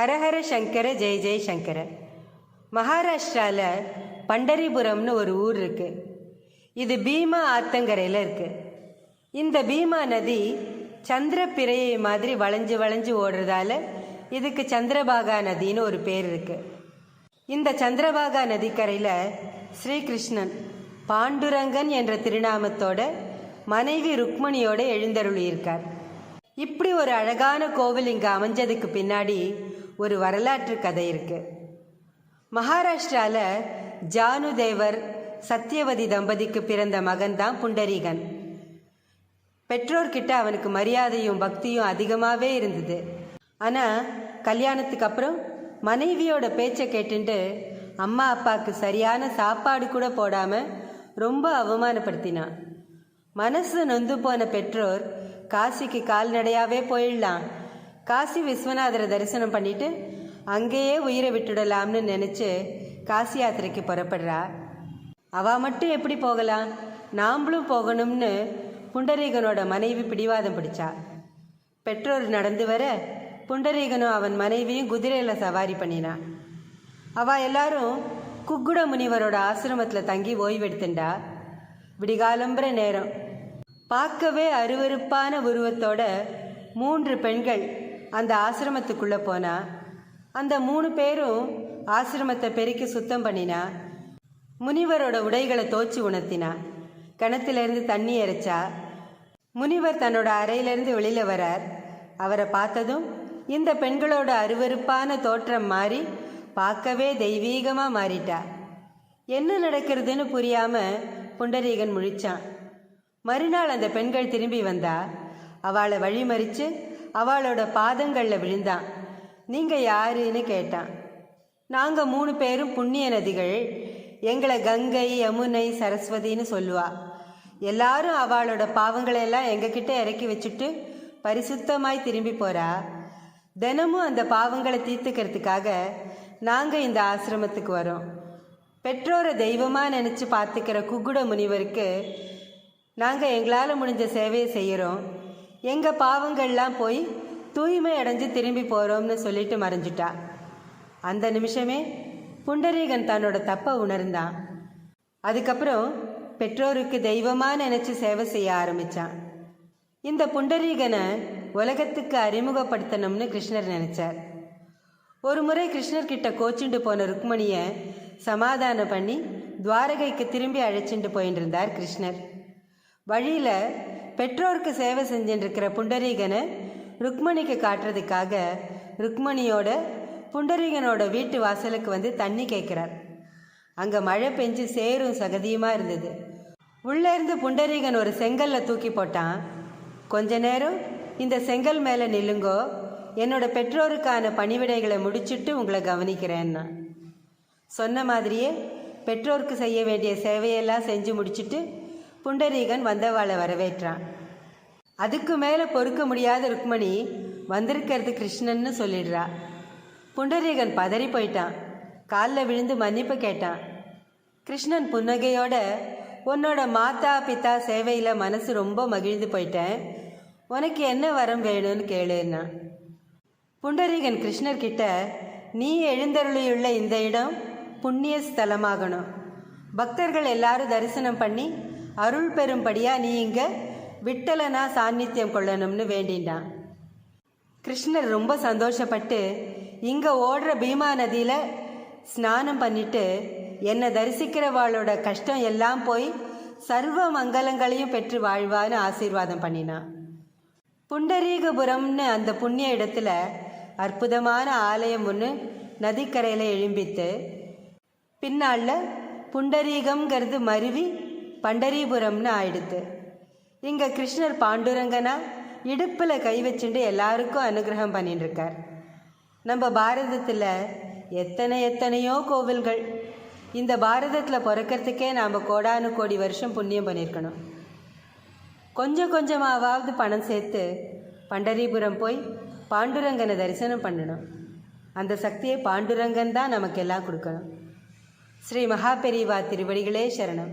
ஹரஹர சங்கர ஜெய ஜெய் சங்கர. மகாராஷ்டிராவில் பண்டரிபுரம்னு ஒரு ஊர் இருக்கு. இது பீமா ஆத்தங்கரையில் இருக்கு. இந்த பீமா நதி சந்திரப்பிரையை மாதிரி வளைஞ்சு வளைஞ்சு ஓடுறதால இதுக்கு சந்திரபாகா நதின்னு ஒரு பேர் இருக்கு. இந்த சந்திரபாகா நதிக்கரையில் ஸ்ரீகிருஷ்ணன் பாண்டுரங்கன் என்ற திருநாமத்தோட மனைவி ருக்மணியோட எழுந்தருளியிருக்கார். இப்படி ஒரு அழகான கோவில் இங்கே அமைஞ்சதுக்கு பின்னாடி ஒரு வரலாற்று கதை இருக்கு. மகாராஷ்டிரால ஜானு தேவர் சத்தியவதி தம்பதிக்கு பிறந்த மகன் தான் புண்டரீகன். பெற்றோர்கிட்ட அவனுக்கு மரியாதையும் பக்தியும் அதிகமாகவே இருந்தது. ஆனால் கல்யாணத்துக்கு அப்புறம் மனைவியோட பேச்சை கேட்டுட்டு அம்மா அப்பாவுக்கு சரியான சாப்பாடு கூட போடாமல் ரொம்ப அவமானப்படுத்தினான். மனசு நொந்து போன பெற்றோர் காசிக்கு கால்நடையாகவே போயிடலாம். காசி விஸ்வநாதரை தரிசனம் பண்ணிட்டு அங்கேயே உயிரை விட்டுடலாம்னு நினச்சி காசி யாத்திரைக்கு புறப்படுறா. அவள் மட்டும் எப்படி போகலாம்? நாம்ளும் போகணும்னு புண்டரீகனோட மனைவி பிடிவாதம் பிடிச்சா. பெற்றோர் நடந்து வர புண்டரீகனும் அவன் மனைவியும் குதிரையில் சவாரி பண்ணினான் அவள் எல்லாரும் குக்குட முனிவரோட ஆசிரமத்தில் தங்கி ஓய்வெடுத்துண்டா. விடிகாலம்புற நேரம். பார்க்கவே அருவருப்பான உருவத்தோட மூன்று பெண்கள் அந்த ஆசிரமத்துக்குள்ளே போனா அந்த மூணு பேரும் ஆசிரமத்தை பெருக்கி சுத்தம் பண்ணினா முனிவரோட உடைகளை தோச்சி உணர்த்தினா கிணத்துலேருந்து தண்ணி இறைச்சா முனிவர் தன்னோட அறையிலேருந்து வெளியில் வரார். அவரை பார்த்ததும் இந்த பெண்களோட அருவருப்பான தோற்றம் மாறி பார்க்கவே தெய்வீகமாக மாறிட்டா. என்ன நடக்கிறதுன்னு புரியாமல் புண்டரீகன் முழிச்சான். மறுநாள் அந்த பெண்கள் திரும்பி வந்தா அவளை வழிமறித்து அவளோட பாதங்களில் விழுந்தான். நீங்கள் யாருன்னு கேட்டான். நாங்கள் மூணு பேரும் புண்ணிய நதிகள். எங்களை கங்கை யமுனை சரஸ்வதின்னு சொல்லுவா. எல்லாரும் அவளோட பாவங்களையெல்லாம் எங்ககிட்ட இறக்கி வச்சுட்டு பரிசுத்தமாய் திரும்பி போறா. தினமும் அந்த பாவங்களை தீர்த்துக்கிறதுக்காக நாங்கள் இந்த ஆசிரமத்துக்கு வரோம். பெற்றோரை தெய்வமாக நினச்சி பார்த்துக்கிற குக்குட முனிவருக்கு நாங்கள் எங்களால் முடிஞ்ச சேவையை செய்கிறோம் எங்கள் பாவங்கள்லாம் போய் தூய்மை அடைஞ்சு திரும்பி போகிறோம்னு சொல்லிட்டு மறைஞ்சிட்டா. அந்த நிமிஷமே புண்டரீகன் தன்னோட தப்பை உணர்ந்தான். அதுக்கப்புறம் பெற்றோருக்கு தெய்வமாக நினச்சி சேவை செய்ய ஆரம்பித்தான் இந்த புண்டரீகனை உலகத்துக்கு அறிமுகப்படுத்தணும்னு கிருஷ்ணர் நினச்சார். ஒரு முறை கிருஷ்ணர்கிட்ட கோச்சுண்டு போன ருக்மணியை சமாதானம் பண்ணி துவாரகைக்கு திரும்பி அழைச்சிட்டு போயின்னு இருந்தார் கிருஷ்ணர். வழியில் பெற்றோருக்கு சேவை செஞ்சுட்டுருக்கிற புண்டரீகனை ருக்மணிக்கு காட்டுறதுக்காக ருக்மணியோட புண்டரீகனோட வீட்டு வாசலுக்கு வந்து தண்ணி கேட்குறார். அங்கே மழை பெஞ்சு சேரும் சகதியுமாக இருந்தது. உள்ளே இருந்து புண்டரீகன் ஒரு செங்கல்ல தூக்கி போட்டான். கொஞ்ச நேரம் இந்த செங்கல் மேலே நில்லுங்கோ என்னோட பெற்றோருக்கான பணிவிடைகளை முடிச்சுட்டு உங்களை கவனிக்கிறேன்னா. சொன்ன மாதிரியே பெற்றோருக்கு செய்ய வேண்டிய சேவையெல்லாம் செஞ்சு முடிச்சுட்டு புண்டரீகன் வந்தவாளை வரவேற்றான். அதுக்கு மேலே பொறுக்க முடியாத ருக்மணி வந்திருக்கிறது கிருஷ்ணன்னு சொல்லிடுறா. புண்டரீகன் பதறி போயிட்டான். காலில் விழுந்து மன்னிப்பு கேட்டான். கிருஷ்ணன் புன்னகையோட உன்னோட மாதா பித்தா சேவையில் மனசு ரொம்ப மகிழ்ந்து போயிட்டேன். உனக்கு என்ன வரம் வேணும்னு கேளுன்னா. புண்டரீகன் கிருஷ்ணர்கிட்ட நீ எழுந்தருளியுள்ள இந்த இடம் புண்ணிய ஸ்தலமாகணும் பக்தர்கள் எல்லாரும் தரிசனம் பண்ணி அருள் பெறும்படியா நீ இங்க விட்டலனா சாநித்தியம் கொள்ளணும்னு வேண்டினான் கிருஷ்ணர் ரொம்ப சந்தோஷப்பட்டு இங்க ஓடுற பீமா நதியில ஸ்நானம் பண்ணிட்டு என்னை தரிசிக்கிறவாளோட கஷ்டம் எல்லாம் போய் சர்வ மங்களங்களையும் பெற்று வாழ்வான்னு ஆசீர்வாதம் பண்ணினான் புண்டரீகபுரம்னு அந்த புண்ணிய இடத்துல அற்புதமான ஆலயம் ஒன்று நதிக்கரையில் எழும்பித்து பின்னாளில் புண்டரீகம்ங்கிறது மருவி பண்டரிபுரம்னு ஆயிடுத்து. இங்கே கிருஷ்ணர் பாண்டுரங்கனா இடுப்பில் கை வச்சுட்டு எல்லாருக்கும் அனுகிரகம் பண்ணிட்டு இருக்கார் நம்ம பாரதத்தில் எத்தனை எத்தனையோ கோவில்கள். இந்த பாரதத்தில் பிறக்கிறதுக்கே நாம் கோடானு கோடி வருஷம் புண்ணியம் பண்ணியிருக்கணும் கொஞ்சம் கொஞ்சமாவது பணம் சேர்த்து பண்டரிபுரம் போய் பாண்டுரங்கனை தரிசனம் பண்ணணும். அந்த சக்தியை பாண்டுரங்கன் தான் நமக்கெல்லாம் கொடுக்கணும். ஸ்ரீ மகாபெரிவா திருவடிகளே சரணம்.